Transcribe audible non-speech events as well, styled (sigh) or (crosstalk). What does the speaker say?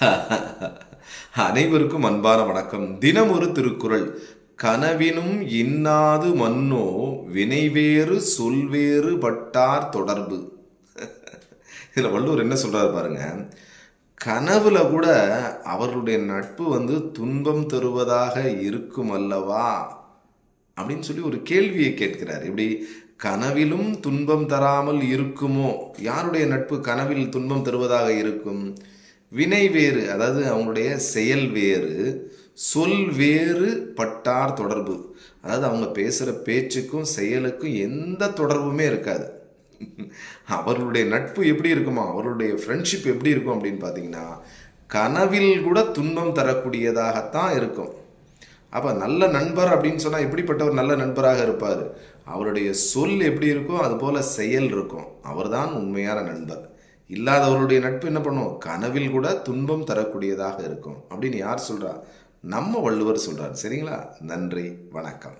(laughs) அனைவருக்கும் அன்பான வணக்கம். தினம் ஒரு திருக்குறள். கனவினும் இன்னாது மன்னோ வினைவேறு சொல்வேறு பட்டார் தொடர்பு. (laughs) இதில் வள்ளுவர் என்ன சொல்றாரு பாருங்க. கனவுல கூட அவர்களுடைய நட்பு வந்து துன்பம் தருவதாக இருக்கும் அல்லவா? அப்படின்னு சொல்லி ஒரு கேள்வியை கேட்கிறார். இப்படி கனவிலும் துன்பம் தராமல் இருக்குமோ? யாருடைய நட்பு கனவில் துன்பம் தருவதாக இருக்கும்? வினை வேறு அதாவது அவங்களுடைய செயல் வேறு சொல் வேறு பட்டார் தொடர்பு. அதாவது அவங்க பேசுகிற பேச்சுக்கும் செயலுக்கும் எந்த தொடர்புமே இருக்காது. அவர்களுடைய நட்பு எப்படி இருக்குமா? அவர்களுடைய ஃப்ரெண்ட்ஷிப் எப்படி இருக்கும் அப்படின்னு பார்த்தீங்கன்னா கனவில் கூட துன்பம் தரக்கூடியதாகத்தான் இருக்கும். அப்போ நல்ல நண்பர் அப்படின்னு சொன்னால் எப்படிப்பட்ட ஒரு நல்ல நண்பராக இருப்பார். அவருடைய சொல் எப்படி இருக்கோ அதுபோல் செயல் இருக்கும். அவர்தான் உண்மையான நண்பர். இல்லாதவருடைய நட்பு என்ன பண்ணும்? கனவில் கூட துன்பம் தரக்கூடியதாக இருக்கும். அப்படின்னு யார் சொல்றா? நம்ம வள்ளுவர் சொல்கிறார் சரிங்களா? நன்றி வணக்கம்.